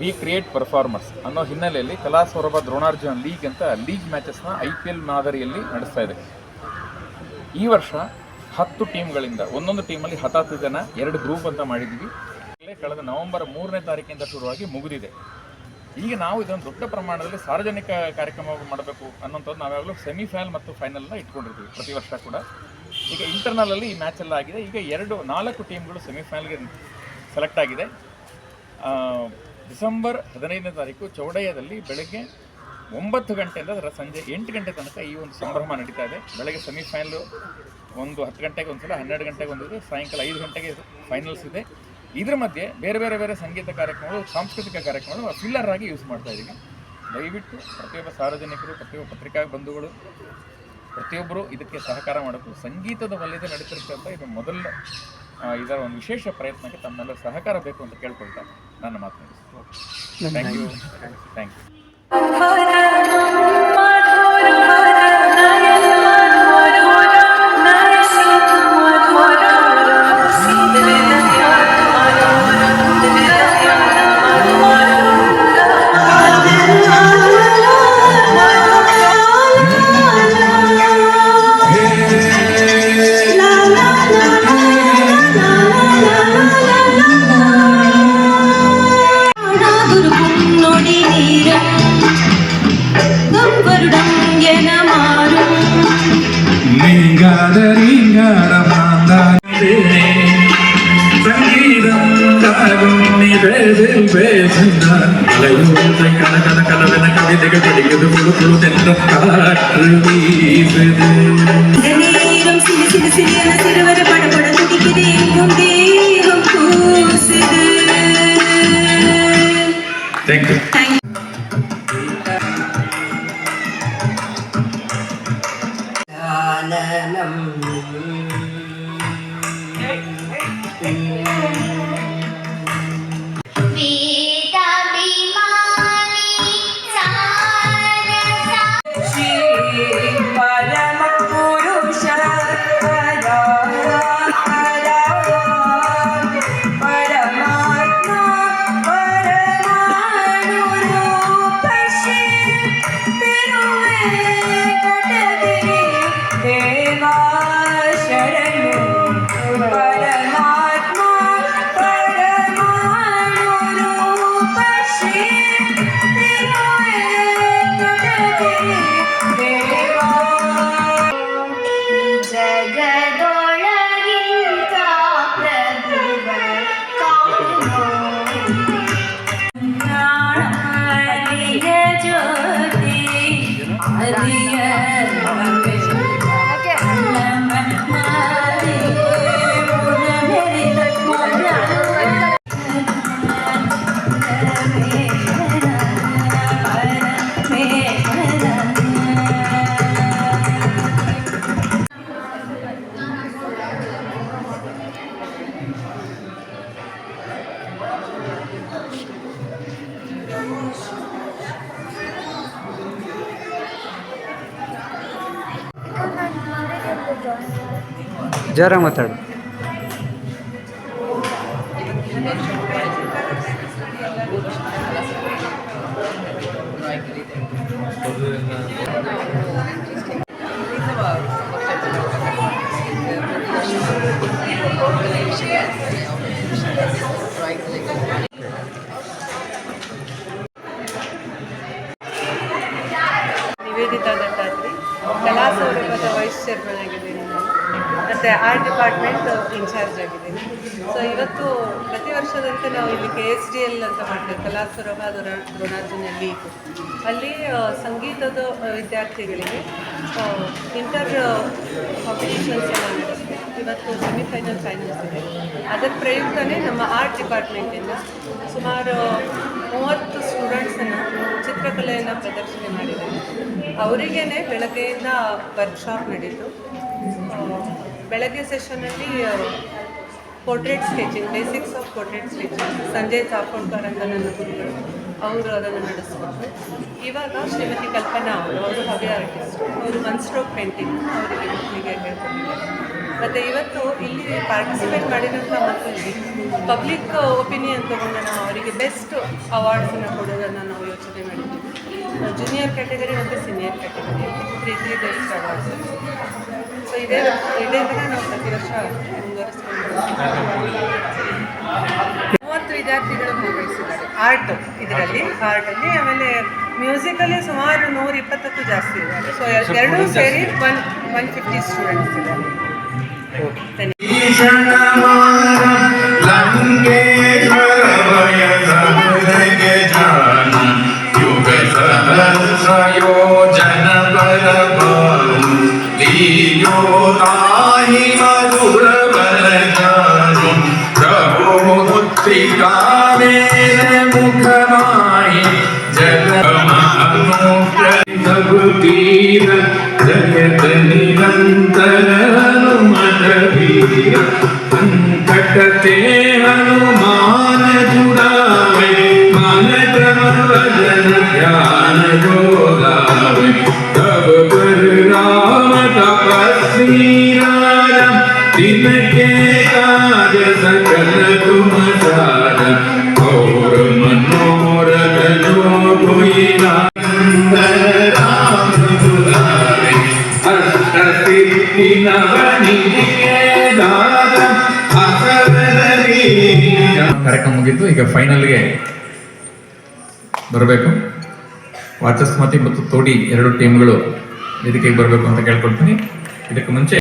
We create performers ಅನ್ನೋ ಹಿನ್ನೆಲೆಯಲ್ಲಿ Kala Saurabha Dronarjuna league ಅಂತ ಲೀಗ್ ಮ್ಯಾಚಸ್ನ ಐ ಪಿ ಎಲ್ ಮಾದರಿಯಲ್ಲಿ ನಡೆಸ್ತಾ ಇದೆ. ಈ ವರ್ಷ ಹತ್ತು ಟೀಮ್ಗಳಿಂದ ಒಂದೊಂದು ಟೀಮಲ್ಲಿ ಹತ್ತತ್ತು ಜನ, ಎರಡು ಗ್ರೂಪ್ ಅಂತ ಮಾಡಿದ್ವಿ ಕಳೆದ ನವೆಂಬರ್ ಮೂರನೇ ತಾರೀಕಿಂದ ಶುರುವಾಗಿ ಮುಗಿದಿದೆ. ಈಗ ನಾವು ಇದೊಂದು ದೊಡ್ಡ ಪ್ರಮಾಣದಲ್ಲಿ ಸಾರ್ವಜನಿಕ ಕಾರ್ಯಕ್ರಮವಾಗಿ ಮಾಡಬೇಕು ಅನ್ನೋಂಥದ್ದು ನಾವ್ಯಾಗಲೂ ಸೆಮಿಫೈನಲ್ ಮತ್ತು ಫೈನಲ್ನ ಇಟ್ಕೊಂಡಿರ್ತೀವಿ ಪ್ರತಿ ವರ್ಷ ಕೂಡ. ಈಗ ಇಂಟರ್ನಲಲ್ಲಿ ಈ ಮ್ಯಾಚ್ ಎಲ್ಲ ಆಗಿದೆ. ಈಗ ಎರಡು, ನಾಲ್ಕು ಟೀಮ್ಗಳು ಸೆಮಿಫೈನಲ್ಗೆ ಸೆಲೆಕ್ಟ್ ಆಗಿದೆ. ಡಿಸೆಂಬರ್ ಹದಿನೈದನೇ ತಾರೀಕು ಚೌಡಯ್ಯದಲ್ಲಿ ಬೆಳಗ್ಗೆ ಒಂಬತ್ತು ಗಂಟೆಯಿಂದ ಅದರ ಸಂಜೆ ಎಂಟು ಗಂಟೆ ತನಕ ಈ ಒಂದು ಸಂಭ್ರಮ ನಡೀತಾ ಇದೆ. ಬೆಳಗ್ಗೆ ಸೆಮಿಫೈನಲ್ ಒಂದು ಹತ್ತು ಗಂಟೆಗೆ ಒಂದ್ಸಲ, ಹನ್ನೆರಡು ಗಂಟೆಗೆ ಒಂದಿದೆ, ಸಾಯಂಕಾಲ ಐದು ಗಂಟೆಗೆ ಫೈನಲ್ಸ್ ಇದೆ. ಇದ್ರ ಮಧ್ಯೆ ಬೇರೆ ಬೇರೆ ಬೇರೆ ಸಂಗೀತ ಕಾರ್ಯಕ್ರಮಗಳು, ಸಾಂಸ್ಕೃತಿಕ ಕಾರ್ಯಕ್ರಮಗಳು ಫಿಲ್ಲರ್ ಆಗಿ ಯೂಸ್ ಮಾಡ್ತಾ ಇದ್ದೀವಿ ದಯವಿಟ್ಟು ಪ್ರತಿಯೊಬ್ಬ ಸಾರ್ವಜನಿಕರು, ಪ್ರತಿಯೊಬ್ಬ ಪತ್ರಿಕಾ ಬಂಧುಗಳು, ಪ್ರತಿಯೊಬ್ಬರು ಇದಕ್ಕೆ ಸಹಕಾರ ಮಾಡಬೇಕು. ಸಂಗೀತದ ವಲಯದ ನಡೀತಿರ್ತಕ್ಕಂಥ ಇದು ಮೊದಲ ಇದರ ಒಂದು ವಿಶೇಷ ಪ್ರಯತ್ನಕ್ಕೆ ತಮ್ಮೆಲ್ಲ ಸಹಕಾರ ಬೇಕು ಅಂತ ಕೇಳ್ಕೊಳ್ತಾ ನನ್ನ ಮಾತು ಮುಗಿಸ್ತೀನಿ. ಥ್ಯಾಂಕ್ ಯು ಥ್ಯಾಂಕ್ ಯು பேசும் பேசுந்தான் கல கல கலவென கவிதைகள் படிக்கிறது புழு புழு தென்ற காற்று வீசுது நேரம் சிறு சிறு சிறியன சிறுவர படப்பட துடிக்குது எங்கும் தேகம் கூசுது தேங்க்யூ ஞானம் ಜೋರ ಮಾತಾಡು. ನಿವೇದಿತಾ ದತ್ತಾತ್ರಿ ಕಲಾ ಸೌರಭದ ವೈಸ್ ಚೇರ್ಮನ್ ನಾನು ಮತ್ತು ಆರ್ಟ್ ಡಿಪಾರ್ಟ್ಮೆಂಟ್ ಇನ್ಚಾರ್ಜ್ ಆಗಿದ್ದೀನಿ ಸೊ ಇವತ್ತು ಪ್ರತಿ ವರ್ಷದಂತೆ ನಾವು ಇಲ್ಲಿ ಕೆ ಎಸ್ ಡಿ ಎಲ್ ಅಂತ ಮಾಡ್ತೇವೆ. ಕಲಾ ಸುರಭ ದ್ರೋಣ- ದ್ರೋಣಾರ್ಜುನ ಲೀಗ್ ಅಲ್ಲಿ ಸಂಗೀತದ ವಿದ್ಯಾರ್ಥಿಗಳಿಗೆ ಇಂಟರ್ ಕಾಂಪಿಟೇಷನ್ಸ್ ಎಲ್ಲ ಇವತ್ತು ಸೆಮಿಫೈನಲ್ ಫೈನಲ್ಸ್ ಇದೆ. ಅದರ ಪ್ರಯುಕ್ತನೇ ನಮ್ಮ ಆರ್ಟ್ ಡಿಪಾರ್ಟ್ಮೆಂಟಿಂದ ಸುಮಾರು ಮೂವತ್ತು ಸ್ಟೂಡೆಂಟ್ಸನ್ನು ಚಿತ್ರಕಲೆಯನ್ನು ಪ್ರದರ್ಶನ ಮಾಡಿದ್ದಾರೆ. ಅವರಿಗೇ ಬೆಳಗ್ಗೆಯಿಂದ ವರ್ಕ್ಶಾಪ್ ನಡೀತು. ಬೆಳಗ್ಗೆ ಸೆಷನಲ್ಲಿ portrait sketching basics of portrait sketching Sanjay Chakodkar ಅಂತ ನನ್ನ ಗುರುಗಳು, ಅವರು ಅದನ್ನು ನಡೆಸ್ಬೋದು ಇವಾಗ ಶ್ರೀಮತಿ ಕಲ್ಪನಾ ಅವರು ಅವರು ಹವ್ಯ ಆರ್ಟಿಸ್ಟ್ ಅವರು ಒನ್ ಸ್ಟ್ರೋಕ್ ಪೇಂಟಿಂಗ್ ಅವರಿಗೆ ಮಕ್ಕಳಿಗೆ ಹೇಳ್ಕೊಟ್ಟಿದ್ದಾರೆ. ಮತ್ತು ಇವತ್ತು ಇಲ್ಲಿ ಪಾರ್ಟಿಸಿಪೇಟ್ ಮಾಡಿದಂಥ ಮಕ್ಕಳಿಗೆ ಪಬ್ಲಿಕ್ ಒಪಿನಿಯನ್ ತೊಗೊಂಡು ನಾವು ಅವರಿಗೆ ಬೆಸ್ಟ್ ಅವಾರ್ಡ್ಸನ್ನು ಕೊಡೋದನ್ನು ನಾವು ಯೋಚನೆ ಮಾಡಿದ್ದೀವಿ ಜೂನಿಯರ್ ಕ್ಯಾಟಗರಿ ಮತ್ತು senior category three three best awards so ಇದೇ ನಾವು ಪ್ರತಿ ವರ್ಷ ಮುಂದುವರಿಸ್ಕೊಂಡು ಮೂವತ್ತು ವಿದ್ಯಾರ್ಥಿಗಳು ಭಾಗವಹಿಸಿದ್ದಾರೆ. ಆರ್ಟ್ ಇದರಲ್ಲಿ ಆರ್ಟಲ್ಲಿ ಆಮೇಲೆ ಮ್ಯೂಸಿಕಲ್ಲಿ ಸುಮಾರು ನೂರ ಇಪ್ಪತ್ತಕ್ಕೂ ಜಾಸ್ತಿ ಇದ್ದಾರೆ. ಸೊ ಎರಡೂ ಸೇರಿ ಒನ್ ಒನ್ ಫಿಫ್ಟಿ ಸ್ಟೂಡೆಂಟ್ಸ್ ಇದ್ದಾರೆ. ಧನ್ಯವಾದ. ಕಾರ್ಯಕ್ರಮ ಮುಗಿತು, ಈಗ ಫೈನಲ್ಗೆ ಬರಬೇಕು. ವಾಚಸ್ಮತಿ ಮತ್ತು ತೋಡಿ ಎರಡು ಟೀಮ್ಗಳು ವೇದಿಕೆಗೆ ಬರಬೇಕು ಅಂತ ಕೇಳ್ಕೊಳ್ತೀನಿ. ಇದಕ್ಕೆ ಮುಂಚೆ